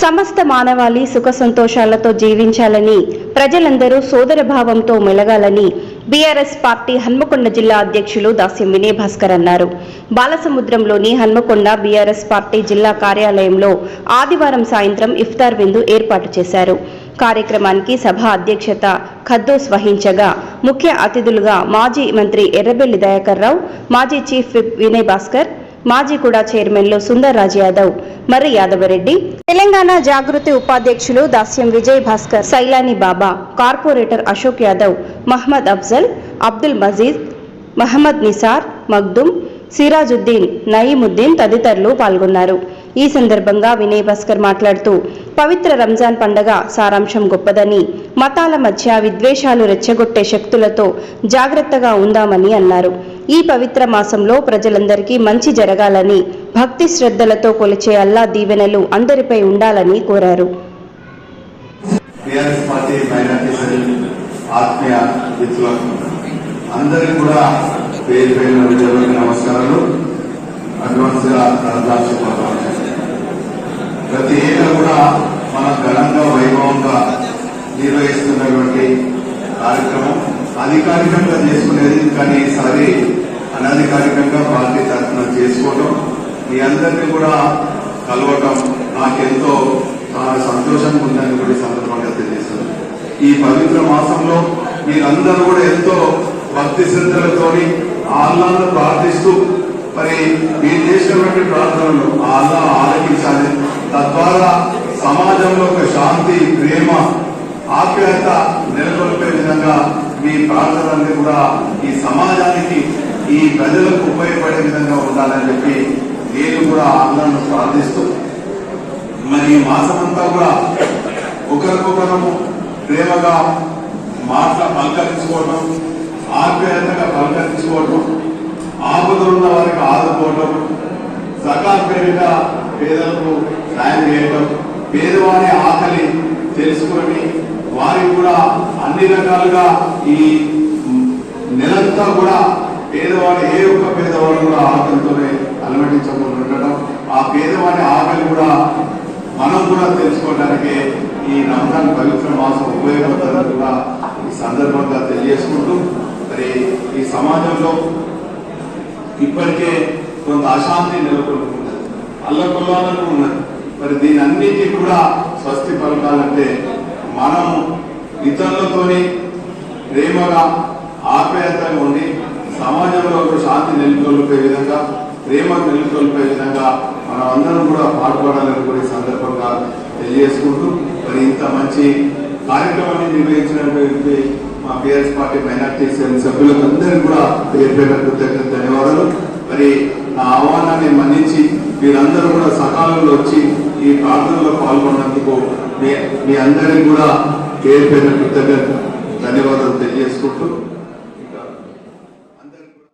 సమస్త మానవాళి సుఖ సంతోషాలతో జీవించాలని ప్రజలందరూ సోదర భావంతో మెలగాలని బీఆర్ఎస్ పార్టీ హన్మకొండ జిల్లా అధ్యక్షులు దాస్యం వినయ్ భాస్కర్ అన్నారు. బాలసముద్రంలోని హన్మకొండ బీఆర్ఎస్ పార్టీ జిల్లా కార్యాలయంలో ఆదివారం సాయంత్రం ఇఫ్తార్ విందు ఏర్పాటు చేశారు. కార్యక్రమానికి సభ అధ్యక్షత ఖద్దోస్ వహించగా ముఖ్య అతిథులుగా మాజీ మంత్రి ఎర్రబెల్లి దయాకర్ రావు మాజీ చీఫ్ విప్ వినయ్ భాస్కర్ మాజీ కూడా చైర్మన్లు సుందర్ రాజ్ యాదవ్ మర్రి యాదవరెడ్డి తెలంగాణ జాగృతి ఉపాధ్యక్షులు దాస్యం విజయ్ భాస్కర్ సైలాని బాబా కార్పొరేటర్ అశోక్ యాదవ్ మహ్మద్ అఫ్జల్ అబ్దుల్ మజీద్ మహమ్మద్ నిసార్ మగ్దుమ్ సిరాజుద్దీన్ నయీముద్దీన్ తదితరులు పాల్గొన్నారు. ఈ సందర్భంగా వినయ్ భాస్కర్ మాట్లాడుతూ పవిత్ర రంజాన్ పండగ సారాంశం గొప్పదని మతాల మధ్య విద్వేషాలు రెచ్చగొట్టే శక్తులతో జాగ్రత్తగా ఉందామని అన్నారు. ఈ పవిత్ర మాసంలో ప్రజలందరికీ మంచి జరగాలని భక్తి శ్రద్ధలతో కొలిచే అల్లా దీవెనలు అందరిపై ఉండాలని కోరారు. ఆత్మీయ అందరికీ కూడా పేరు పేరు నమస్కారాలు. అడ్వాన్స్గా ప్రతి ఏటా కూడా మన ఘనంగా వైభవంగా నిర్వహిస్తున్నటువంటి కార్యక్రమం అధికారికంగా చేసుకునేది కానీ ఈసారి అనధికారికంగా పార్టీ తరఫున చేసుకోవడం మీ అందరినీ కూడా కలవటం నాకెంతో చాలా సంతోషంగా ఉందని కూడా సందర్భంగా తెలియజేస్తుంది ఈ పవిత్ర మాసంలో మీరందరూ కూడా ఎంతో భక్తి శ్రద్ధలతోని ఆహ్లాదం ప్రార్థిస్తూ మరి మీరు చేసినటువంటి ప్రార్థనలు అలా ఆలకించాలి. తద్వారా సమాజంలో ఒక శాంతి ప్రేమ ఆప్యాయత నెలకొల్పే విధంగా మీ ప్రార్థనలన్నీ కూడా ఈ సమాజానికి ఈ ప్రజలకు ఉపయోగపడే విధంగా ఉండాలని చెప్పి నేను కూడా ఆనందాన్ని ప్రార్థిస్తూ మరి ఈ మాసమంతా కూడా ఒకరికొకరము ప్రేమగా మాట్లా పలకరించుకోవడం ఆప్యాయతగా పలకరించుకోవడం ఆపదలున్న వారికి ఆదుకోవటం సకా పేరిట పేదలకు సాయం చేయడం పేదవారి ఆకలి తెలుసుకొని వారికి కూడా అన్ని రకాలుగా ఈ నెలంతా కూడా పేదవాడి ఏ ఒక్క పేదవాడు కూడా ఆకలితోనే అలమటించకుండా ఉండటం ఆ పేదవాడి ఆకలి కూడా మనం కూడా తెలుసుకోవడానికి ఈ రంజాన్ పవిత్ర మాసం ఉపయోగపడుతుందని కూడా ఈ సందర్భంగా తెలియజేసుకుంటూ మరి ఈ సమాజంలో ఇప్పటికే కొంత అశాంతి నెలకొల్పుతున్నది అల్లకొల్లాలను ఉన్నది. మరి దీని అన్నిటి కూడా స్వస్తి పలకాలంటే మనం ఇతరులతోని ప్రేమగా ఆప్యాయతగా ఉండి సమాజంలో ఒక శాంతి నెలకొల్పే విధంగా ప్రేమ నెలకొల్పే విధంగా మనం అందరం కూడా పాటుపడాలని కూడా సందర్భంగా తెలియజేసుకుంటూ మరి ఇంత మంచి కార్యక్రమాన్ని నిర్వహించినటువంటి మా పిఆర్ఎస్ పార్టీ మైనార్టీ సెల్ సభ్యులకు అందరికీ కూడా పేరు పేరు కృతజ్ఞత ధన్యవాదాలు. మరి నా ఆహ్వానాన్ని మన్నించి మీరందరూ కూడా సకాలంలో వచ్చి ఈ ప్రార్థనలో పాల్గొన్నందుకు మీ మీ అందరికీ కూడా పేరు పేరు కృతజ్ఞత ధన్యవాదాలు తెలియజేసుకుంటూ